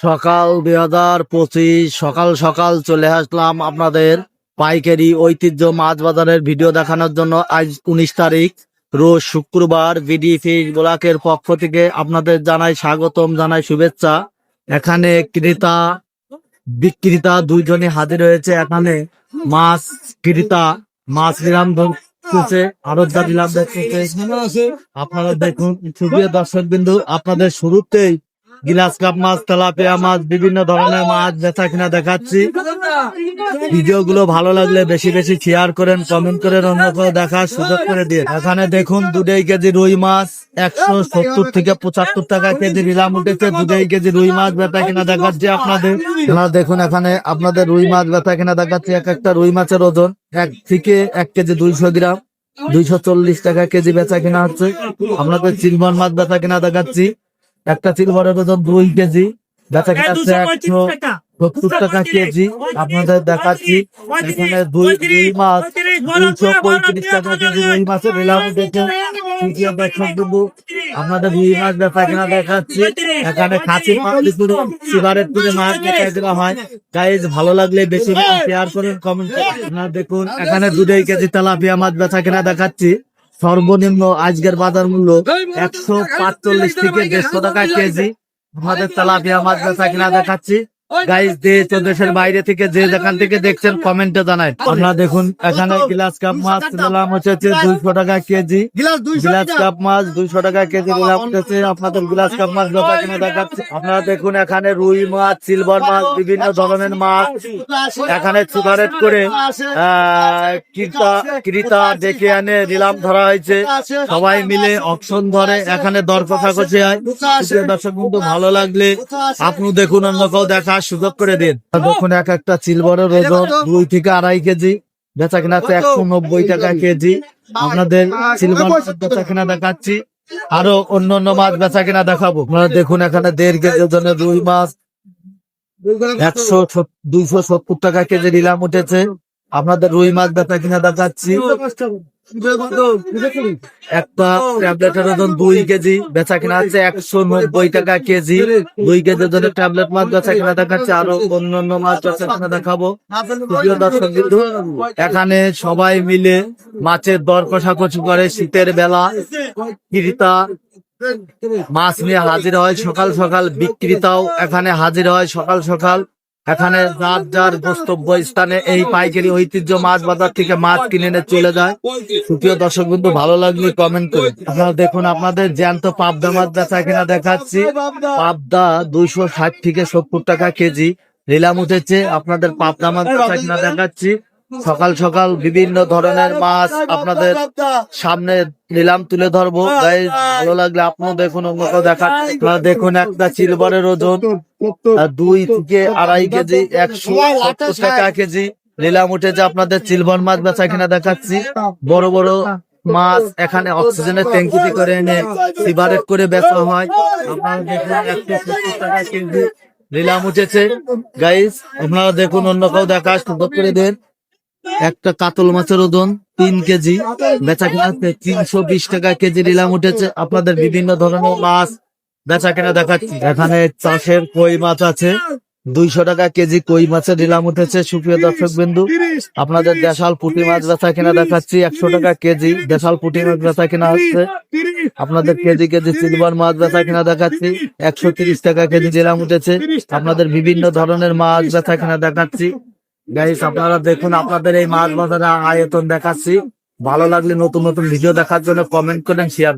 সকাল দুই হাজার পঁচিশ, সকাল সকাল চলে আসলাম আপনাদের পাইকারি ঐতিহ্য মাছ বাজারের ভিডিও দেখানোর জন্য। আজ উনিশ তারিখ, রোজ শুক্রবার বিডি ফিশ ব্লকের পক্ষ থেকে আপনাদের জানাই স্বাগতম, জানাই শুভেচ্ছা। এখানে ক্রেতা, বিক্রেতা দুইজনে হাজির হয়েছে। এখানে মাছ ক্রেতা, মাছ নিলাম দেখতেছে আপনারা দেখুন দর্শক বিন্দু আপনাদের শুরুতেই গিলাস কাপ মাছ, তেলাপিয়া মাছ, বিভিন্ন ধরনের মাছ বেচা কিনা দেখাচ্ছি। ভিডিও গুলো ভালো লাগলে বেশি বেশি শেয়ার করেন কমেন্ট করেন, অন্য কেউ দেখার সুযোগ করে দিয়ে। এখানে দেখুন দুটাই কেজি রুই মাছ একশো সত্তর থেকে পঁচাত্তর টাকা কেজি নিলাম উঠেছে দুটাই কেজি রুই মাছ বেচা কিনা দেখাচ্ছি আপনাদের। দেখুন, এখানে আপনাদের রুই মাছ বেচা কিনা দেখাচ্ছি, এক একটা রুই মাছের ওজন এক থেকে এক কেজি দুইশো গ্রাম। দুইশো চল্লিশ টাকা কেজি বেচা কিনা হচ্ছে। আপনাদের সিলভার মাছ বেচা কিনা দেখাচ্ছি। একটা সিলভারের ওজন দুই কেজি বেচা কিনা একশো সত্তর টাকা কেজি। আপনাদের দেখাচ্ছি এখানে দুই দুই মাছ দুইশো পঁয়ত্রিশ টাকা কেজি রুই মাছের নিলাম দেখে রুই মাছ দেখাচ্ছি। এখানে খাসি মাছ সিগারেট হয়। গাইজ ভালো লাগলে বেশি শেয়ার করুন কমেন্ট দেখুন এখানে দুটাই কেজি তেলাপিয়া মাছ বেচা কিনা দেখাচ্ছি। সর্বনিম্ন আজকের বাজার মূল্য একশো পাঁচচল্লিশ থেকে দেড়শো টাকা কেজি। আমাদের তেলাপিয়া মাছ বেচা কিনা দেখাচ্ছি। গাইজ দেশ ও দেশের বাইরে থেকে যে যেখান থেকে দেখছেন কমেন্টে জানাই আপনারা দেখুন এখানে গ্লাস কাপ মাছ নিলাম হচ্ছে দুইশো টাকা কেজি গ্লাস কাপ মাছ দুইশো টাকা কেজি নিলাম হচ্ছে আপনাদের গ্লাস কাপ মাছ বেচা কিনা দেখাচ্ছি আপনারা দেখুন এখানে রুই মাছ সিলভার মাছ বিভিন্ন ধরনের মাছ এখানে সুগারেট করে আহ, ক্রেতা ক্রেতা ডেকে আনে নিলাম ধরা হয়েছে সবাই মিলে অপশন ধরে এখানে দর কষাকষি হয় প্রিয় দর্শক বন্ধু ভালো লাগলে আপনি দেখুন অন্য কেউ সুযোগ করে দিন। দেখুন এক একটা চিলবরের ওজন দুই থেকে আড়াই কেজি বেচা কিনা একশো নব্বই টাকা কেজি। আপনাদের সিলভার বেচা কিনা দেখাচ্ছি। আরও অন্য অন্য মাছ বেচা কিনা দেখাবো। আপনারা দেখুন এখানে দেড় কেজি ওজনের রুই মাছ। একশো দুইশো সত্তর টাকা কেজি নিলাম উঠেছে। আপনাদের রুই মাছ বেচা কিনা দেখাচ্ছি। একটা ট্যাবলেটের ওজন দুই কেজি বেচা কিনা হচ্ছে একশো নব্বই টাকা কেজি। দুই কেজি ট্যাবলেট মাছ বেচা কিনা দেখাচ্ছে। আরও অন্যান্য মাছ বেচা কিনা দেখাবো। দর্শক বিন্দু, এখানে সবাই মিলে মাছের দর কষাকষি করে শীতের বেলা। ক্রেতা মাছ নিয়ে হাজির হয় সকাল সকাল। বিক্রেতাও এখানে হাজির হয় সকাল সকাল। এখানে যার যার বক্তব্য স্থানে এই পাইকারি ঐতিহ্য মাছ বাজার থেকে মাছ কিনে এনে চলে যায়। সুপ্রিয় দর্শক বন্ধু, ভালো লাগলে কমেন্ট করে আপনারা দেখুন, আপনাদের জ্যান্ত পাবদা মাছ বেচা কিনা দেখাচ্ছি। পাবদা দুইশো ষাট থেকে সত্তর টাকা কেজি। নিলাম উঠেছে আপনাদের পাবদা মাছ বেচা কিনা দেখাচ্ছি। সকাল সকাল বিভিন্ন ধরনের মাছ আপনাদের সামনে নিলাম তুলে ধরবো। ভালো লাগলে আপনিও দেখুন কেউ দেখুন একটা সিলভারের ওজন দুই থেকে আড়াই কেজি একশো সত্তর টাকা কেজি। নিলাম উঠেছে আপনাদের সিলভার মাছ বেচা কিনা দেখাচ্ছি। বড় বড় মাছ এখানে অক্সিজেনের ট্যাঙ্কিতে করে এনে সিগারেট করে বেচা হয়। আপনারা দেখুন একশো সত্তর টাকা কেজি নিলাম উঠেছে। গাইস আপনারা দেখুন অন্য কেউ দেখা সুযোগ করে দেন। একটা কাতল মাছের ওজন তিন কেজি। বেচা কিনা তিনশো বিশ টাকা কেজি নিলাম উঠেছে। আপনাদের বিভিন্ন ধরনের মাছ বেচা কেনা দেখাচ্ছি। এখানে চাষের কই মাছ আছে। দুইশো টাকা কেজি কই মাছের নিলাম উঠেছে, সুপ্রিয় দর্শক বিন্দু। আপনাদের দেশাল পুঁটি মাছ বেচা কিনা দেখাচ্ছি, একশো টাকা কেজি। দেশাল পুঁটি মাছ বেচা কিনা হচ্ছে আপনাদের কেজি কেজি সিলভার মাছ বেচা কিনা দেখাচ্ছি, একশো তিরিশ টাকা কেজি নিলাম উঠেছে। আপনাদের বিভিন্ন ধরনের মাছ বেচা কিনা দেখাচ্ছি। গাইস আপনারা দেখুন, আপনাদের এই মাছ বাজারে আয়তন দেখাচ্ছি। ভালো লাগলে নতুন নতুন ভিডিও দেখার জন্য কমেন্ট করেন শেয়ার